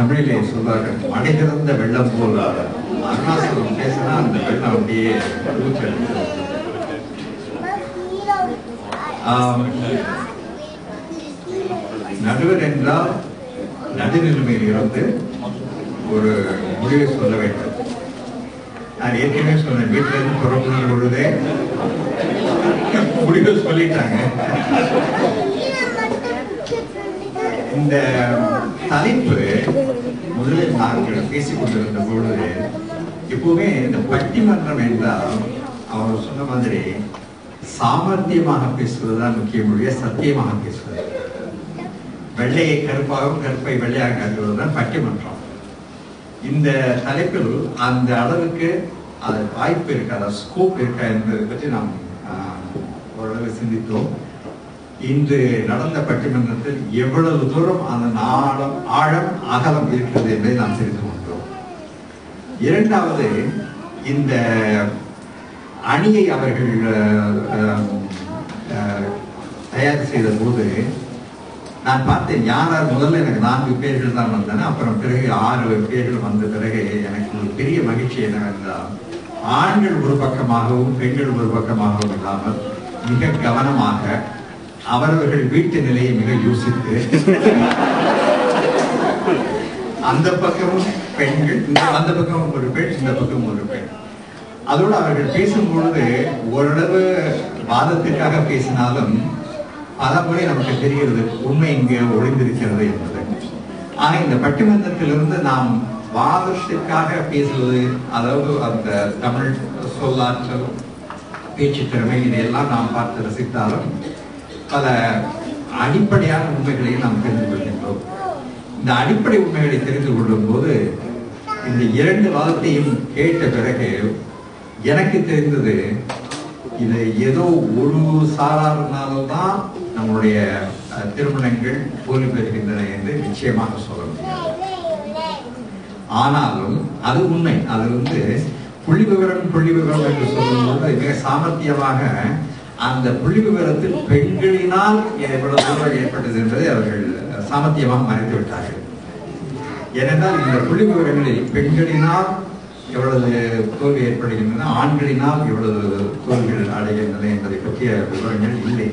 தமிழிலே சொல்வார்கள் மழை திறந்த வெள்ளம் போல் அருணாசலம் பேசினா அந்த வெள்ளம் அப்படியே ஊற்றெடுத்து நடுவர் என்றால் நடுநிலைமையில் இருந்து ஒரு முடிவை சொல்ல வேண்டும். நான் ஏற்கனவே சொன்னேன் வீட்டில இருந்து புறப்படும் பொழுதே முடிவு சொல்லிட்டாங்க. இந்த தலைப்பு முதலில் நாங்கள் பேசிக் கொண்டிருந்த பொழுது எப்பவுமே இந்த பட்டிமன்றம் என்றால் அவர் சொன்ன மாதிரி சாமர்த்தியமாக பேசுவதுதான் முக்கிய மொழிய சத்தியமாக பேசுவது. வெள்ளையை கருப்பாகவும் கருப்பை வெள்ளையாக காட்டுவதுதான் பட்டிமன்றம். இந்த தலைப்பில் அந்த அளவுக்கு அது வாய்ப்பு இருக்கா ஸ்கோப் இருக்கா என்பதை பற்றி நாம் ஆஹ், ஓரளவு சிந்தித்தோம். இன்று நடந்த பட்டிமன்றத்தில் எவ்வளவு தூரம் அந்த ஆழம் ஆழம் அகலம் இருக்கிறது என்பதை நாம் தெரிந்து கொண்டோம். இரண்டாவது இந்த அணியை அவர்கள் தயார் செய்த போது நான் பார்த்தேன் யார் யார் முதல்ல எனக்கு நான்கு பேர்கள் தான் வந்தன அப்புறம் பிறகு ஆறு பேர்கள் வந்த பிறகு எனக்கு ஒரு பெரிய மகிழ்ச்சி என்னவென்றால் ஆண்கள் ஒரு பக்கமாகவும் பெண்கள் ஒரு பக்கமாகவும் இல்லாமல் மிக கவனமாக அவரவர்கள் வீட்டு நிலையை மிக யோசித்து அந்த பக்கமும் பெண்கள் அந்த பக்கமும் ஒரு பெண் இந்த பக்கமும் ஒரு பெண். அதோடு அவர்கள் பேசும் பொழுது ஓரளவு வாதத்திற்காக பேசினாலும் பல முறை நமக்கு தெரிகிறது உண்மை இங்கே ஒளிந்திருக்கிறது என்பது. ஆனால் இந்த பட்டிமன்றத்திலிருந்து நாம் வாதத்திற்காக பேசுவது அதாவது அந்த தமிழ் சொல்லாற்றல் பேச்சு திறமை இதையெல்லாம் நாம் பார்த்து ரசித்தாலும் பல அடிப்படையான உண்மைகளை நாம் தெரிந்து கொள்கின்றோம். இந்த அடிப்படை உண்மைகளை தெரிந்து கொள்ளும் போது இந்த இரண்டு வாதத்தையும் கேட்ட பிறகு எனக்கு தெரிந்தது இது ஏதோ ஒரு சாராருனால்தான் நம்முடைய திருமணங்கள் போலி பெறுகின்றன என்று நிச்சயமாக சொல்ல முடியாது. ஆனாலும் அது உண்மை. அது வந்து புள்ளி விவரம் புள்ளி விவரம் என்று சொல்லும்போது மிக சாமர்த்தியமாக அந்த புள்ளி விவரத்தில் பெண்களினால் எவ்வளவு தூரம் ஏற்பட்டது என்பதை அவர்கள் சாமர்த்தியமாக மறைத்து விட்டார்கள். ஏனென்றால் இந்த புள்ளி விவரங்களில் பெண்களினால் எவ்வளவு தோல்வி ஏற்படுகின்றன ஆண்களினால் எவ்வளவு தோல்விகள் அடைகின்றன என்பதை பற்றிய விவரங்கள் இல்லை.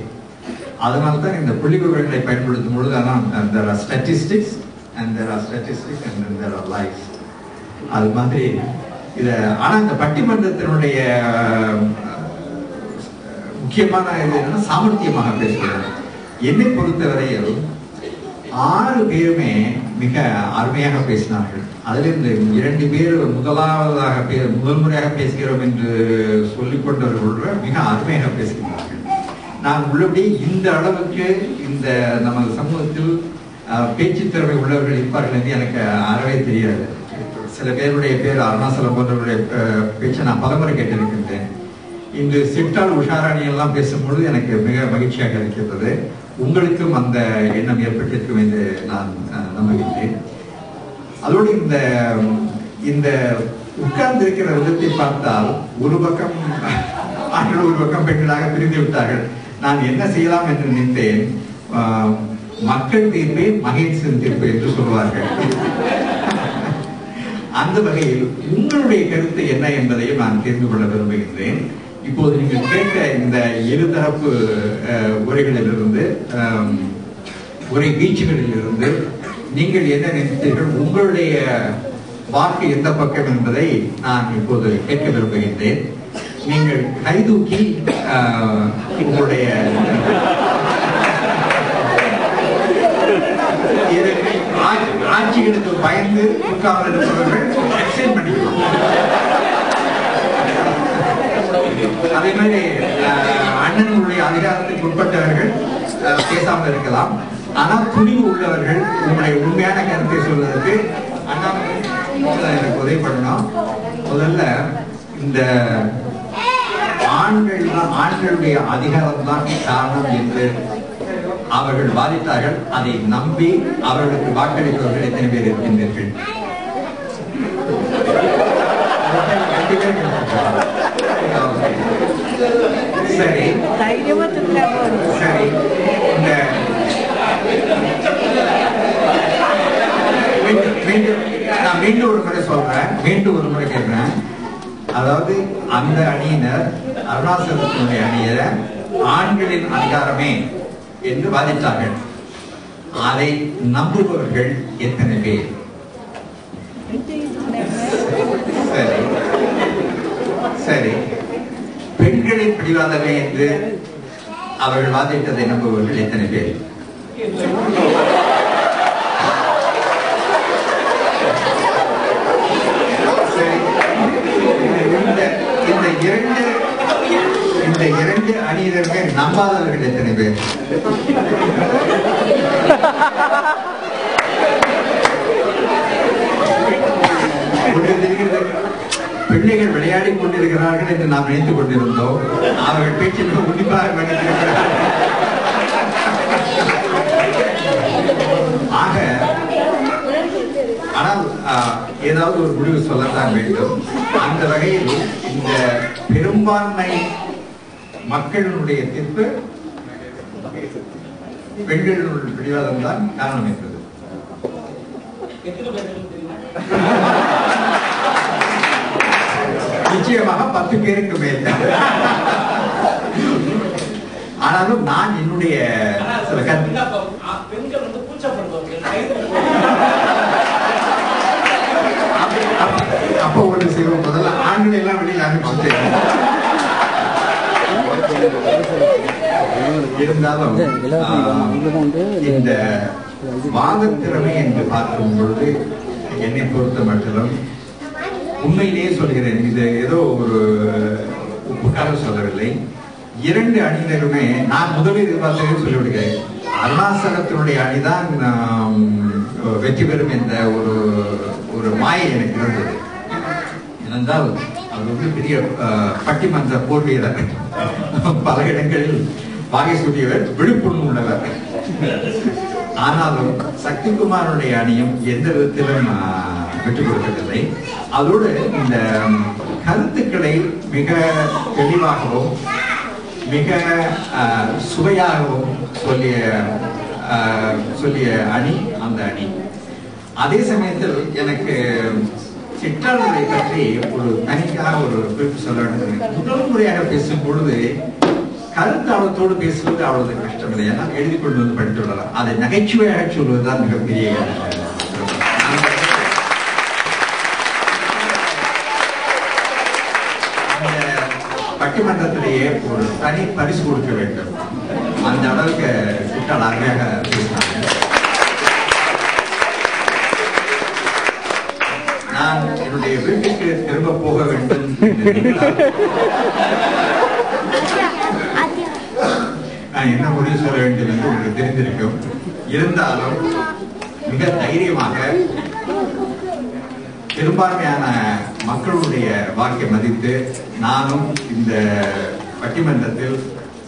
அதனால்தான் இந்த புள்ளி விவரங்களை பயன்படுத்தும் பொழுது ஆனால் there are statistics and there are statistics and there are life அது மாதிரி இதை ஆனால் இந்த பட்டிமன்றத்தினுடைய முக்கியமான இது என்னன்னா சாமர்த்தியமாக பேசுகிறார். என்னை பொறுத்தவரையில் ஆறு பேருமே மிக அருமையாக பேசினார்கள். அதில் இந்த இரண்டு பேர் முதலாவதாக பே முதல் முறையாக பேசுகிறோம் என்று சொல்லிக் கொண்டவர்கள் மிக அருமையாக பேசுகிறார்கள். நான் உள்ளபடி இந்த அளவுக்கு இந்த நமது சமூகத்தில் பேச்சு திறமை உள்ளவர்கள் இருப்பார்கள் என்று எனக்கு அறவே தெரியாது. சில பேருடைய பேர் அருணாசலம் போன்றவருடைய பேச்சை நான் பலமுறை கேட்டிருக்கின்றேன். இன்று சிப்டான் உஷாராணி எல்லாம் பேசும்பொழுது எனக்கு மிக மகிழ்ச்சியாக இருக்கின்றது. உங்களுக்கும் அந்த எண்ணம் ஏற்பட்டிருக்கும் என்று நான் நம்புகின்றேன். அதோடு இந்த இந்த உட்கார்ந்து இருக்கிற விதத்தை பார்த்தால் ஒரு பக்கம் ஆண்கள் ஒரு பக்கம் பெண்களாக பிரிந்து விட்டார்கள். நான் என்ன செய்யலாம் என்று நினைத்தேன். மக்கள் தீர்ப்பே மகேசன் தீர்ப்பு என்று சொல்வார்கள். அந்த வகையில் உங்களுடைய கருத்து என்ன என்பதையும் நான் தெரிந்து கொள்ள விரும்புகின்றேன். இப்போது நீங்கள் கேட்ட இந்த இருதரப்பு உரைகளிலிருந்து உரை வீச்சுகளிலிருந்து நீங்கள் என்ன நினைத்தீர்கள்? உங்களுடைய வாக்கு எந்த பக்கம் என்பதை நான் இப்போது கேட்க விரும்புகின்றேன். நீங்கள் கைதூக்கி உங்களுடைய ஆட்சிகளுக்கு பயந்து உட்கார்ந்து இருப்பவர்கள் எக்ஸ்டெண்ட் பண்ணிக்கலாம். அதே மாதிரி அண்ணனுடைய அதிகாரத்துக்கு உட்பட்டவர்கள் பேசாமல் இருக்கலாம். ஆனால் துணிவு உள்ளவர்கள் உங்களுடைய உண்மையான கருத்தை சொல்வதற்கு அண்ணா முதல்ல எனக்கு உதவி பண்ணணும் முதல்ல இந்த ஆண்கள் தான் ஆண்களுடைய அதிகாரம் தான் காரணம் என்று அவர்கள் பாதித்தார்கள் அதை நம்பி அவர்களுக்கு வாக்களித்தவர்கள் எத்தனை பேர் இருக்கின்றீர்கள்? சரி தைரியமா திரும்ப போகணும் சரி இந்த மீண்டும் நான் மீண்டும் ஒரு முறை சொல்றேன் மீண்டும் ஒரு முறை கேட்கிறேன் அதாவது அந்த அணியினர் அருணாச்சலத்தினுடைய அணியினர் ஆண்களின் அதிகாரமே என்று வாதிட்டார்கள் அதை நம்புபவர்கள் எத்தனை பேர் சரி சரி பெண்களின் பிடிவாதமே என்று அவர்கள் வாதிட்டதை நம்புபவர்கள் எத்தனை பேர்? இந்த இந்த இரண்டு இந்த இரண்டு அணியினருமே நம்பாதவர்கள் எத்தனை பேர் ஒன்று தெரிகிறது பிள்ளைகள் விளையாடி கொண்டிருக்கிறார்கள் என்று நாம் நினைத்துக் கொண்டிருந்தோம். அவர்கள் பேச்சில் மிக உன்னிப்பாக ஆக ஆனால் ஏதாவது ஒரு முடிவு சொல்லத்தான் வேண்டும். அந்த வகையில் இந்த பெரும்பான்மை மக்களினுடைய தீர்ப்பு பெண்களுடைய பிடிவாதம் தான் காரணம் என்பது. நிச்சயமாக பத்து பேருக்கு மேல். ஆனாலும் நான் என்னுடைய சில பெண்கள் வந்து அப்ப- ஒண்ணு செய்வோம் முதல்ல. ஆண்களை எல்லாம் வெளியில் அனுப்பிச்சுட்டு. இருந்தாலும் இந்த வாதத்திறமை என்று பார்க்கும் பொழுது என்னை பொறுத்த மட்டிலும் உண்மையிலேயே சொல்கிறேன் இது ஏதோ ஒரு உப்புக்காக சொல்லவில்லை. இரண்டு அணியினருமே நான் முதலில் எதிர்பார்த்ததே சொல்லிவிடுகிறேன். அருணாசலத்தினுடைய அணிதான் வெற்றி பெறும் என்ற ஒரு ஒரு மாயை எனக்கு இருந்தது. ஏனென்றால் அவர் வந்து பெரிய பட்டிமன்ற போர் வீரர் பல இடங்களில் வாகை சூடியவர் விழுப்புணர்வு உள்ளவர். ஆனாலும் சக்திகுமாரனுடைய அணியும் எந்த விதத்திலும் பெற்றுக் வெற்றி கொடுக்கவில்லை அதோடு இந்த கருத்துக்களை மிக தெளிவாகவும் மிக சுவையாகவும் சொல்லிய சொல்லிய அணி அந்த அணி. அதே சமயத்தில் எனக்கு சிற்றாளரை பற்றி ஒரு தனிக்காக ஒரு குறிப்பு சொல்ல வேண்டும். முதல் முறையாக பேசும் பொழுது கருத்தாளத்தோடு பேசுவது அவ்வளவு கஷ்டமில்லை. ஏன்னா எழுதி கொண்டு வந்து படித்து விடலாம் அதை நகைச்சுவையாக சொல்வதுதான் மிகப்பெரிய பட்டிமன்றத்திலேயே ஒரு தனி பரிசு கொடுக்க வேண்டும். அந்த அளவுக்கு குட்டால் அருமையாக பேசினாங்க நான் என்னுடைய வீட்டுக்கு திரும்ப போக வேண்டும். நான் என்ன முடிவு சொல்ல வேண்டும் என்று உங்களுக்கு தெரிந்திருக்கும். இருந்தாலும் மிக தைரியமாக பெரும்பான்மையான மக்களுடைய வாழ்க்கை மதித்து நானும் இந்த பட்டிமன்றத்தில்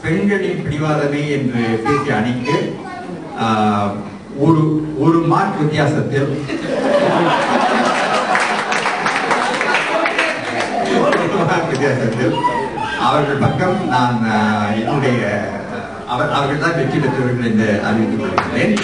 பெண்களின் பிடிவாதமே என்று பேசிய அணிக்கு ஒரு ஒரு மார்க் வித்தியாசத்தில் வித்தியாசத்தில் அவர்கள் பக்கம் நான் என்னுடைய அவர் அவர்கள் தான் வெற்றி பெற்றவர்கள் என்று அறிவித்துக் கொள்கிறேன்